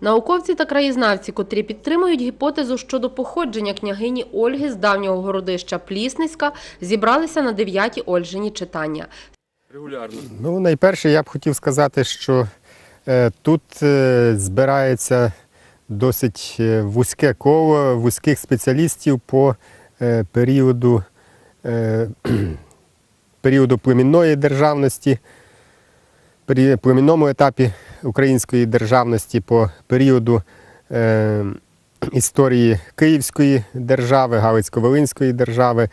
Науковці та краєзнавці, котрі підтримують гіпотезу щодо походження княгині Ольги з давнього городища Плісницька, зібралися на дев'яті Ольжині читання. Регулярно. Ну, найперше, я б хотів сказати, що е, тут е, збирається досить е, вузьке коло вузьких спеціалістів по періоду, періоду племінної державності, пері- племінному етапі української державності, по періоду е, історії Київської держави, Галицько-Волинської держави.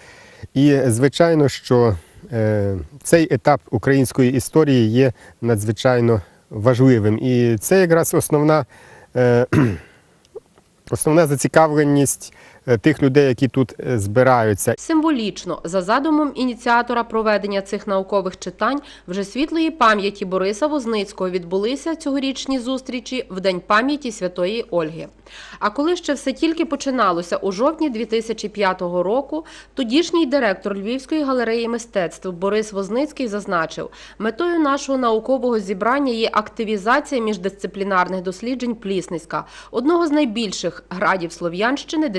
І, звичайно, що е, цей етап української історії є надзвичайно важливим. І це якраз основна, е, основна зацікавленість тих людей, які тут е, збираються. Символічно, за задумом ініціатора проведення цих наукових читань, вже світлої пам'яті Бориса Возницького відбулися цьогорічні зустрічі в День пам'яті Святої Ольги. А коли ще все тільки починалося у жовтні 2005 року, тодішній директор Львівської галереї мистецтв Борис Возницький зазначив, метою нашого наукового зібрання є активізація міждисциплінарних досліджень Плісницька, одного з найбільших градів Слов'янщини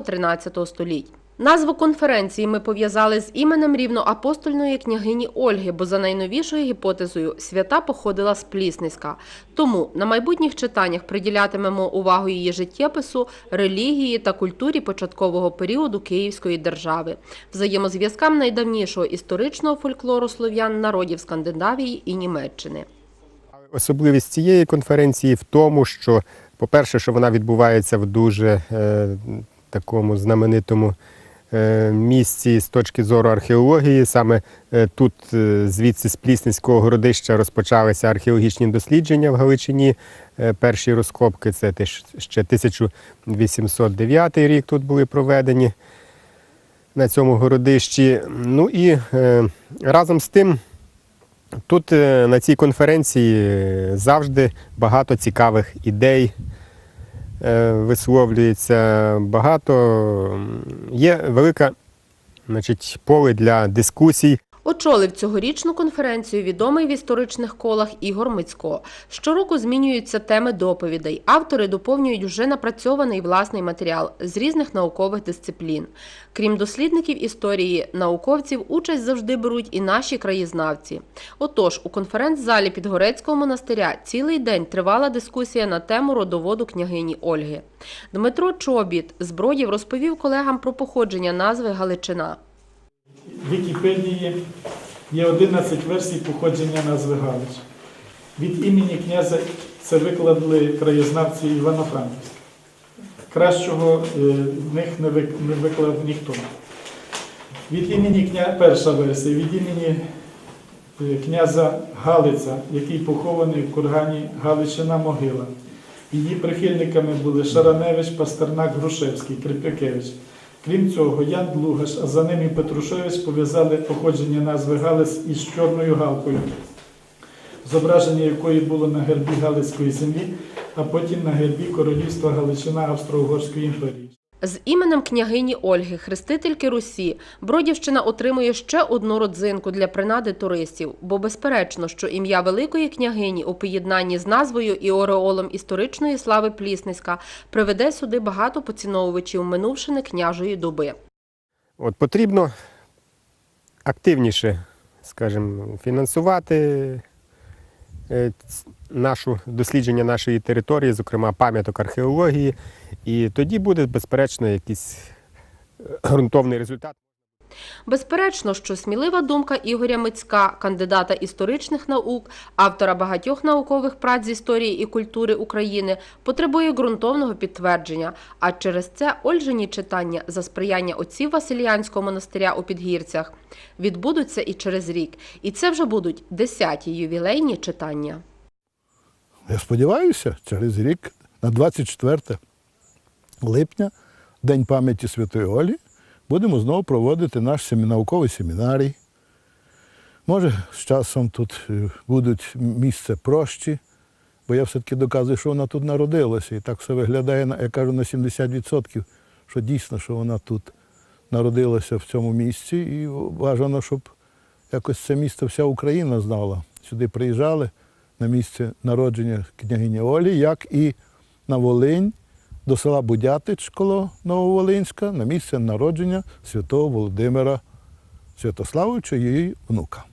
10-13 століть. Назву конференції ми пов'язали з іменем рівноапостольної княгині Ольги, бо за найновішою гіпотезою свята походила з Плісницька. Тому на майбутніх читаннях приділятимемо увагу її життєпису, релігії та культурі початкового періоду Київської держави, взаємозв'язкам найдавнішого історичного фольклору слов'ян народів Скандинавії і Німеччини. Особливість цієї конференції в тому, що, по-перше, що вона відбувається в дуже е, такому знаменитому е, місці з точки зору археології. Саме е, тут, е, звідси з Плісницького городища, розпочалися археологічні дослідження в Галичині. Перші розкопки це ще 1809 рік тут були проведені на цьому городищі. Ну і разом з тим. Тут на цій конференції завжди багато цікавих ідей висловлюється, багато є велика значить, поле для дискусій. Очолив цьогорічну конференцію відомий в історичних колах Ігор Мицько. Щороку змінюються теми доповідей. Автори доповнюють вже напрацьований власний матеріал з різних наукових дисциплін. Крім дослідників історії, науковців участь завжди беруть і наші краєзнавці. Отож, у конференц-залі Підгорецького монастиря цілий день тривала дискусія на тему родоводу княгині Ольги. Дмитро Чобіт з Бродів розповів колегам про походження назви Галичина. Вікіпедії є 11 версій походження назви Галич. Від імені князя це викладали краєзнавці Івано-Франківська. Кращого е, в них не виклав ніхто. Від імені кня... перша версія, від імені е, князя Галиця, який похований в кургані Галичина могила. Її прихильниками були Шараневич, Пастернак, Грушевський, Крипякевич. Крім цього, Ян Длугаш, а за ним і Петрушевич пов'язали походження назви Галес із чорною галкою, зображення якої було на гербі Галицької землі, а потім на гербі Королівства Галичина Австро-Угорської імперії. З іменем княгині Ольги, хрестительки Русі, Бродівщина отримує ще одну родзинку для принади туристів, бо безперечно, що ім'я великої княгині у поєднанні з назвою і ореолом історичної слави Плісницька приведе сюди багато поціновувачів минувшини княжої доби. От потрібно активніше, скажімо, фінансувати е, нашу дослідження нашої території, зокрема пам'яток археології, і тоді буде, безперечно, якийсь е, ґрунтовний результат. Безперечно, що смілива думка Ігоря Мицька, кандидата історичних наук, автора багатьох наукових праць з історії і культури України, потребує ґрунтовного підтвердження. А через це Ольжині читання за сприяння отців Василіянського монастиря у Підгірцях відбудуться і через рік. І це вже будуть десяті ювілейні читання. Я сподіваюся, через рік, на 24 липня, День пам'яті Святої Олі, будемо знову проводити наш науковий семінарій. Може, з часом тут е, будуть місце прощі, бо я все-таки доказую, що вона тут народилася. І так все виглядає, я кажу, на 70%, що дійсно, що вона тут народилася в цьому місці. І бажано, щоб якось це місто вся Україна знала. Сюди приїжджали на місце народження княгині Олі, як і на Волинь до села Будятич коло Нововолинська на місце народження святого Володимира Святославовича її внука.